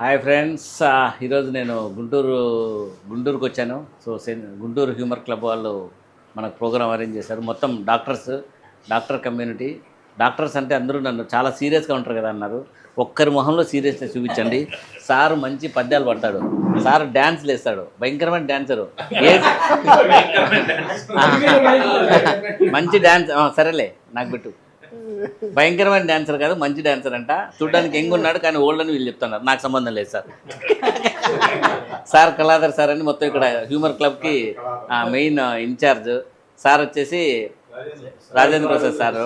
Hi friends ఈరోజు నేను గుంటూరు గుంటూరుకు వచ్చాను. సో సెన్- గుంటూరు హ్యూమర్ క్లబ్ వాళ్ళు మనకు ప్రోగ్రామ్ అరేంజ్ చేశారు. మొత్తం డాక్టర్స్ డాక్టర్ కమ్యూనిటీ. డాక్టర్స్ అంటే అందరూ నన్ను చాలా సీరియస్గా ఉంటారు కదా అన్నారు. ఒక్కరి మొహంలో సీరియస్నెస్ చూపించండి. సార్ మంచి పద్యాలు పడతాడు. సార్ డ్యాన్స్ వేస్తాడు భయంకరమైన డ్యాన్సరు ఏ మంచి డ్యాన్స్ సరేలే నాకు పెట్టు. భయంకరమైన డాన్సర్ కాదు మంచి డాన్సర్ అంట. చూడడానికి ఎంగ్ ఉన్నాడు కానీ ఓల్డ్ అని వీళ్ళు చెప్తున్నారు. నాకు సంబంధం లేదు సార్. సార్ కళాధర్ సార్ అని మొత్తం ఇక్కడ హ్యూమర్ క్లబ్కి మెయిన్ ఇన్ఛార్జ్ సార్ వచ్చేసి Rajendra Prasad sir.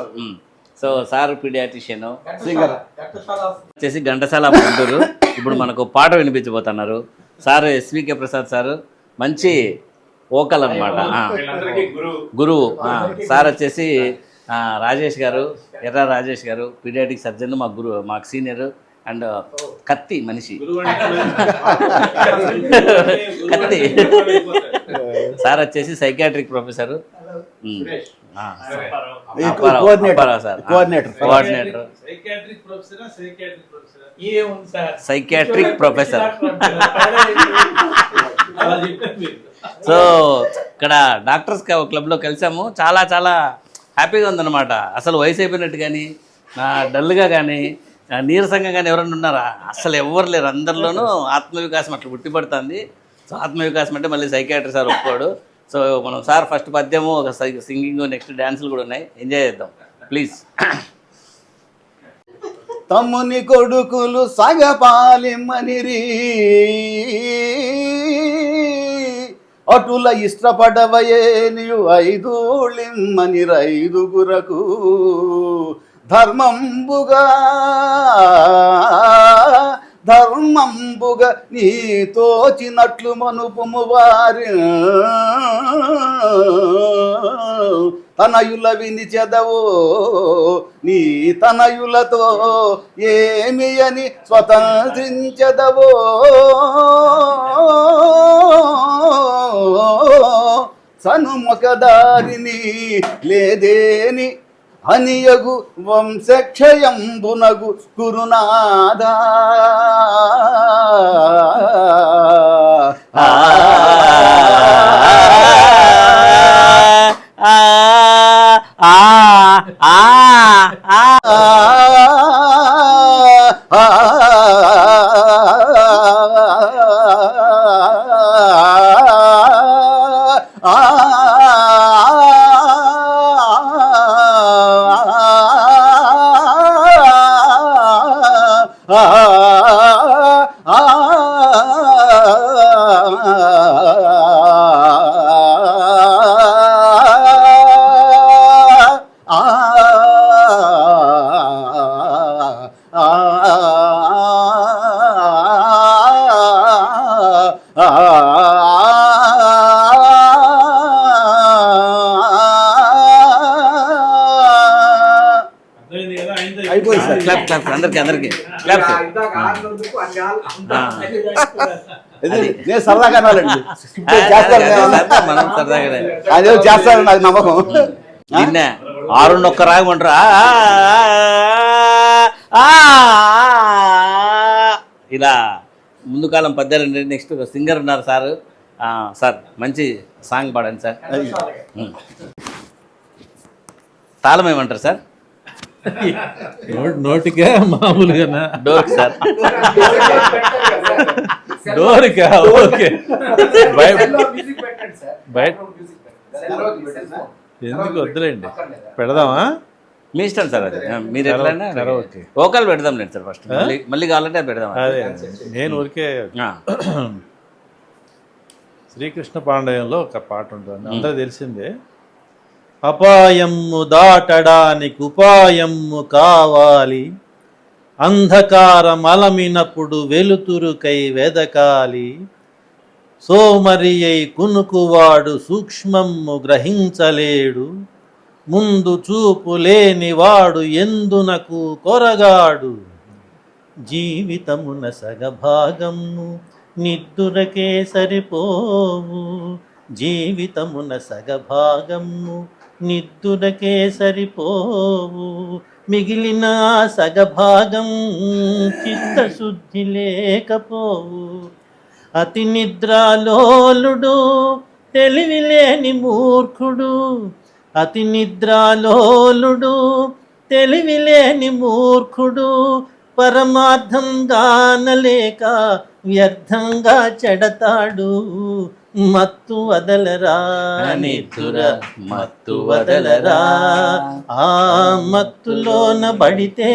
So sir paediatrician singer వచ్చేసి ఘంటసాల గుంటూరు ఇప్పుడు మనకు పాట వినిపించబోతున్నారు. Sir SVK Prasad sir. మంచి ఓకల్ అనమాట గురువు. సార్ వచ్చేసి రాజేష్ గారు ఎర్ర రాజేష్ గారు పీడియాటిక్ సర్జన్ మా గురువు మాకు సీనియర్ అండ్ కత్తి మనిషి. కత్తి. సార్ వచ్చేసి psychiatric professor. Coordinator. Sir. Coordinator. Coordinator. Psychiatric ప్రొఫెసరా so ఇక్కడ డాక్టర్స్ క్లబ్లో కలిసాము. చాలా చాలా హ్యాపీగా ఉందన్నమాట. అసలు వయసు అయిపోయినట్టు కానీ నా డల్గా కానీ నీరసంగా కానీ ఎవరైనా ఉన్నారా? అసలు ఎవరు లేరు. అందరిలోనూ ఆత్మవికాసం అట్లా పుట్టిపడుతుంది సో ఆత్మవికాసం అంటే మళ్ళీ సైకాట్రీ సార్ ఒప్పుకోడు. సో మనం సార్ ఫస్ట్ పద్యము ఒక సింగింగ్ నెక్స్ట్ డ్యాన్సులు కూడా ఉన్నాయి. ఎంజాయ్ చేద్దాం. ప్లీజ్. తమ్ముని కొడుకులు సగపాలిమ్మనిరి. అటుల ఇష్టపడవయేనియు నీవు రైదుగురకు ధర్మంబుగా ధర్మంబుగా నీ తోచినట్లు మనుపుము వారి తనయుల విని చెదవో నీ తనయులతో ఏమి అని స్వతంత్రించదవో. సనుముఖదారిని లేదేని అనియగు వంశక్షయంబునగు కురునాదా అర్థమైంది అందరికి అందరికి. నేను సరదాగా అనాలండి. మనం అదే. చేస్తాను నాకు నమ్మకం. నిన్న ఆరు ఒక్క రాగమంటారు ఇలా ముందు కాలం పద్యాలు నెక్స్ట్ సింగర్ ఉన్నారు సార్. ఆ, సార్ మంచి సాంగ్ పాడండి సార్. తాళం ఏమంటారు సార్? నోటికా మామూలుగా డోర్ సార్ డోరికా ఓకే. బయ- బయట ఎందుకు వద్దులేండి? పెడదామా? మీ ఇష్టం సార్ అది. మీరు ఎట్లయినా. ఓకల్ పెడదాం లేదు సార్ ఫస్ట్ మళ్ళీ మళ్ళీ కావాలంటే పెడదాం అదే నేను ఊరికే శ్రీకృష్ణ పాండయంలో ఒక పాట ఉంటుంది. అందరూ తెలిసిందే. అపాయము దాటడానికి ఉపాయము కావాలి. అంధకారం అలమినప్పుడు వెలుతురుకై వెదకాలి. సోమరి అయి కునుకువాడు సూక్ష్మము గ్రహించలేడు. ముందు చూపు లేనివాడు ఎందునకు కొరగాడు? జీవితమున సగభాగము నిద్దురకే సరిపోవు. జీవితమున సగభాగము నిద్దురకే సరిపోవు మిగిలిన సగభాగం చిత్తశుద్ధి లేకపోవు. అతి నిద్రాలోలుడు తెలివిలేని మూర్ఖుడు. అతి నిద్రాలోలుడు తెలివిలేని మూర్ఖుడు. పరమార్థం గానలేక వ్యర్థంగా చెడతాడు. మత్తు వదలరా నిద్దుర మత్తు వదలరా. ఆ మత్తులోన పడితే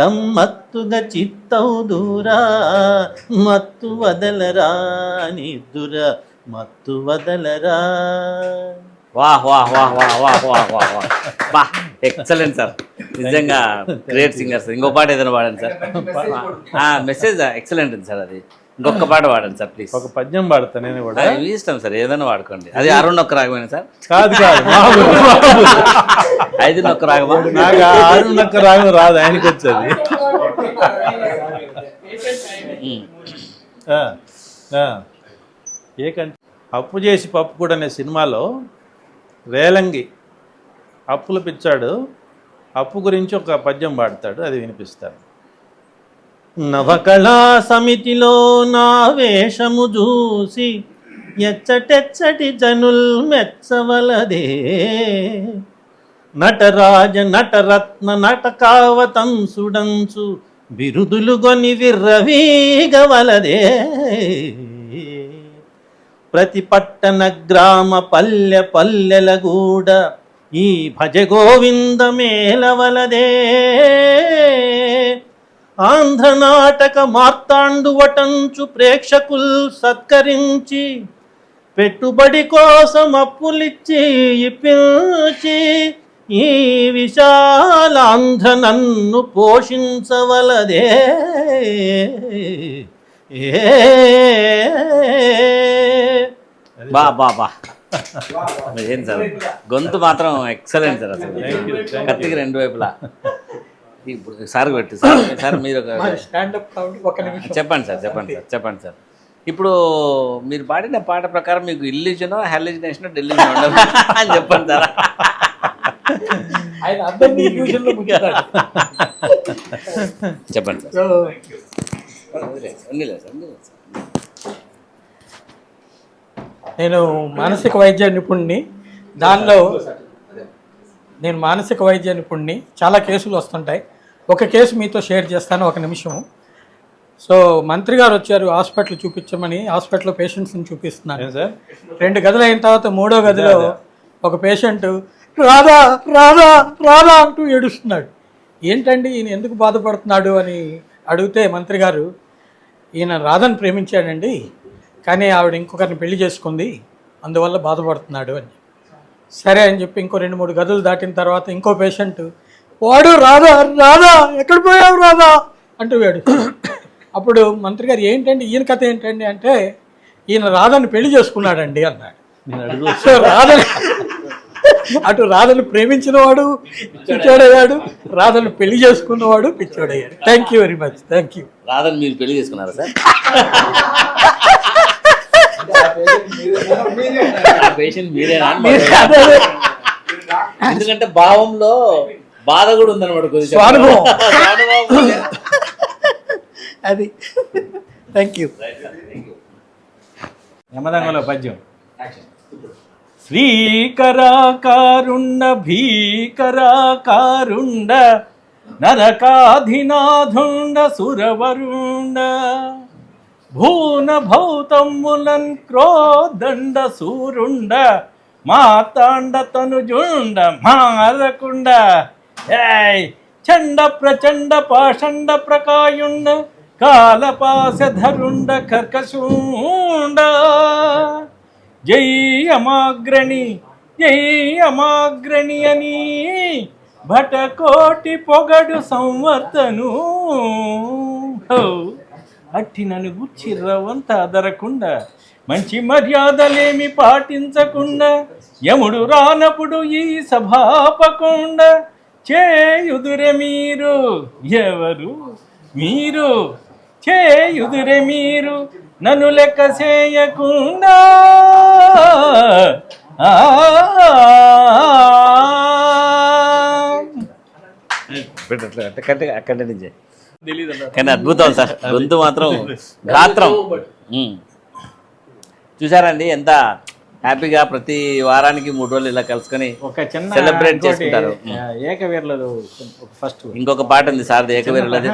గమ్మత్తుగా చిత్తవు దూరా. మత్తు వదలరా నిద్దుర మత్తు వదలరా. వాహ్ వాహ్ వాహ్ వాహ్ వాహ్ వాహ్ వాహ్ వాహ్. బా ఎక్సలెంట్ సార్. నిజంగా గ్రేట్ సింగర్ సార్. ఇంకో పాట ఏదైనా పాడండి సార్. మెసేజ్? ఎక్సలెంట్ ఉంది సార్ అది. ఇంకొక పాట పాడండి సార్ ప్లీజ్ ఒక పద్యం పాడతా నేను కూడా మీ ఇష్టం సార్ ఏదైనా వాడుకోండి అది అరుణ్ ఒక్క రాగమేనా సార్ కాదు కాదు. ఐదు ఒక్క రాగమా నాకు ఆ ఆరున్నక్క రాగం రాదు ఆయనకి వచ్చేది ఉమ్. ఆ, ఆ. ఏ కంటే అప్పు చేసి పప్పు కూడా అనే సినిమాలో రేలంగి అప్పులు పిచ్చాడు అప్పు గురించి ఒక పద్యం పాడతాడు అది వినిపిస్తాను నవకళా సమితిలో నా వేషము చూసి ఎచ్చటెచ్చటి జనుల్ మెచ్చవలదే. నటరాజ నటరత్న నటకావతంసుడంచు బిరుదులు గొని విర్రవీగవలదే. ప్రతి పట్టణ గ్రామ పల్లె పల్లెల గూడ ఈ భజ గోవిందమేలవలదే మేలవలదే ఆంధ్ర నాటక మార్తాండు వటంచు ప్రేక్షకుల్ సత్కరించి పెట్టుబడి కోసం అప్పులిచ్చి ఇప్పించి ఈ విశాలాంధ్ర నన్ను పోషించవలదే. ఏ బా బా బా. ఏం సార్? గొంతు మాత్రం ఎక్సలెంట్ సార్ అసలు. కత్తికి రెండు వైపులా. ఇప్పుడు సార్ పెట్టి సార్ సార్ మీరు స్టాండప్ ఒక నిమిషం. చెప్పండి సార్ చెప్పండి సార్ చెప్పండి సార్. ఇప్పుడు మీరు పాడిన పాట ప్రకారం మీకు ఇల్లిజనో హెలిజినేషన్ ఢిల్లీ అని చెప్పండి సార్. ఆయన అందరినీ చెప్పండి సార్. నేను మానసిక వైద్య నిపుణుడిని దానిలో నేను మానసిక వైద్య నిపుణుడిని. చాలా కేసులు వస్తుంటాయి. ఒక కేసు మీతో షేర్ చేస్తాను ఒక నిమిషం సో మంత్రి గారు వచ్చారు హాస్పిటల్ చూపించమని హాస్పిటల్లో పేషెంట్స్ని చూపిస్తున్నాను సార్? రెండు గదులు అయిన తర్వాత మూడో గదిలో ఒక పేషెంట్ రాధా రాధా రాధా అంటూ ఏడుస్తున్నాడు. ఏంటండి ఈయన ఎందుకు బాధపడుతున్నాడు? అని అడిగితే మంత్రి గారు ఈయన రాధను ప్రేమించాడండి కానీ ఆవిడ ఇంకొకరిని పెళ్ళి చేసుకుంది అందువల్ల బాధపడుతున్నాడు అని. సరే అని చెప్పి ఇంకో రెండు మూడు గదులు దాటిన తర్వాత ఇంకో పేషెంట్ వాడు రాధా రాధా ఎక్కడ పోయావు రాధా? అంటూ వేడు. అప్పుడు మంత్రి గారు ఏంటండి ఈయన కథ ఏంటండి? అంటే ఈయన రాధని పెళ్ళి చేసుకున్నాడండి అన్నాడు. సో రాధని అటు రాధను ప్రేమించినవాడు పిచ్చోడయ్యాడు. రాధను పెళ్ళి చేసుకున్నవాడు పిచ్చోడయ్యాడు. Thank you very much thank you రాదని మీరు పెళ్ళి చేసుకున్నారా సార్? పేషెంట్ మీరేనా. ఎందుకంటే భావంలో బాధ కూడా ఉందన్నమాట. అది. థ్యాంక్ యూ యమదంగంలో పద్యం. శ్రీకరాకారుండ భీకరాకారుండ నరకాధినాథుండ సురవరుండ. భూన భౌతమ్ములన్ క్రోదండ సూరుండ మాతాండ తనుజుండ మారకుండ. ఏయ్ చండ ప్రచండ పాషండ ప్రకాయుండ కాలపాసధరుండ కర్కశూండ. జై అమాగ్రణి జై అమాగ్రణి అని భటకోటి పొగడు సంవర్తను. హో, అట్టి నన్ను గుచ్చి రవంత అదరకుండా మంచి మర్యాదలేమి పాటించకుండా యముడు రానప్పుడు ఈ సభాపకుండా చేయుదురే మీరు ఎవరు? మీరు చేయుదురే మీరు నన్ను లెక్క చేయకుండా. అంటే కంటే అక్కడి నుంచి కానీ అద్భుతం సార్. గొంతు మాత్రం గాత్రం. చూసారండి ఎంత హ్యాపీగా ప్రతి వారానికి మూడు రోజులు ఇలా కలుసుకొని ఒక చిన్న సెలబ్రేట్ చేసుకుంటారు. ఫస్ట్ ఇంకొక పాట ఉంది సార్ ఏకవీరులది.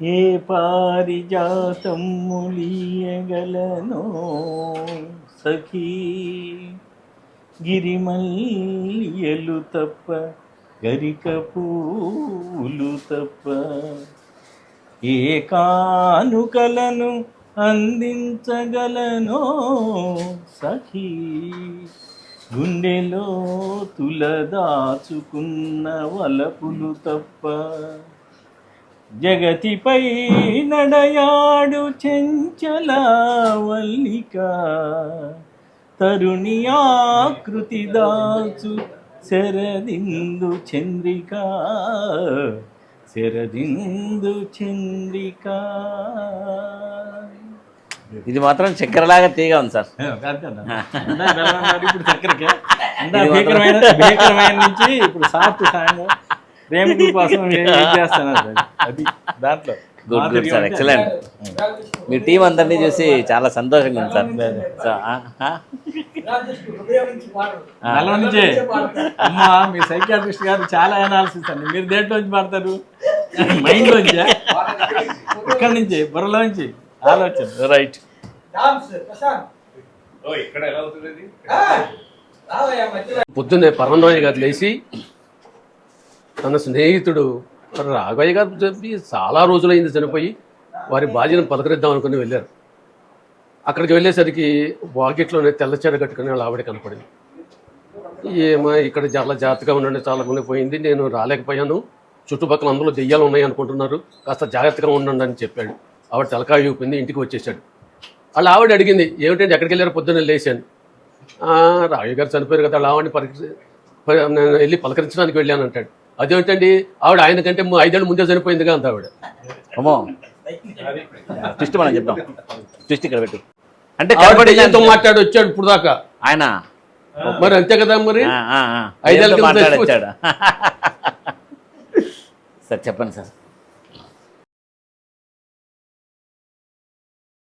ఏ పారిజాతములియగలనో సఖీ గిరిమల్లియలు తప్ప గరిక పూలు తప్ప ఏ కానుకలను అందించగలనో సఖీ. గుండెలో తులదాచుకున్న వలపులు తప్ప జగతిపై నడయాడు చెంచల వల్లిక తరుణి ఆకృతి దాచు శరదిందు చంద్రిక శరదిందు చంద్రిక. ఇది మాత్రం చక్కెరలాగా తీగా ఉంది సార్. ఇప్పుడు చక్కెరకే నుంచి ఇప్పుడు సాఫ్ట్ సాంగ్. ప్రేమికుల కోసం చేస్తాను అది దాంట్లో. గుడ్ గుడ్ సార్ ఎక్సలెంట్ మీ టీం అందరినీ చూసి చాలా సంతోషంగా ఉంది సార్ సో. నెల నుంచి అమ్మా మీ సైకియాట్రిస్ట్ గారు చాలా అనాలిసిస్ అండి. మీరు దేంట్లో నుంచి పడతారు? మైండ్ నుంచా ఇక్కడి నుంచి బుర్రలోంచి ఆలోచన. రైట్ పొద్దున్నే పరమరాజు గారు లేచి తన స్నేహితుడు రాఘవయ్య గారు చెప్పి చాలా రోజులైంది చనిపోయి వారి బాధ్యతను పలకరిద్దాం అనుకుని వెళ్ళారు. అక్కడికి వెళ్ళేసరికి వాకిట్లోనే తెల్లచీర కట్టుకుని వాళ్ళ ఆవిడ కనపడింది. ఏమో ఇక్కడ చాలా జాగ్రత్తగా ఉండండి చాలా ఉండిపోయింది నేను రాలేకపోయాను చుట్టుపక్కల అందులో దెయ్యాలు ఉన్నాయి అనుకుంటున్నారు కాస్త జాగ్రత్తగా ఉండండి అని చెప్పాడు. ఆవిడ తలకాయ ఊపింది ఇంటికి వచ్చేసాడు వాళ్ళ ఆవిడ అడిగింది ఏమిటంటే ఎక్కడికి వెళ్ళారు? పొద్దున్నే లేచాను. "ఆ, రావి గారు చనిపోయారు కదా అలా ఆవిడని పరీక్ష నేను వెళ్ళి పలకరించడానికి వెళ్ళాను అంటాడు. అదేమిటండి ఆవిడ ఆయన కంటే ఐదేళ్ళు ముందే చనిపోయిందిగా అంత ఆవిడ. అమ్మో. ట్విస్ట్ మనం చెప్తాం ట్విస్ట్ ఇక్కడ పెట్టు. అంటే మాట్లాడి వచ్చాడు ఇప్పుడు దాకా? ఆయన. మరి అంతే కదా మరి. ఐదేళ్ళ మాట్లాడొచ్చాడు సార్ చెప్పండి సార్.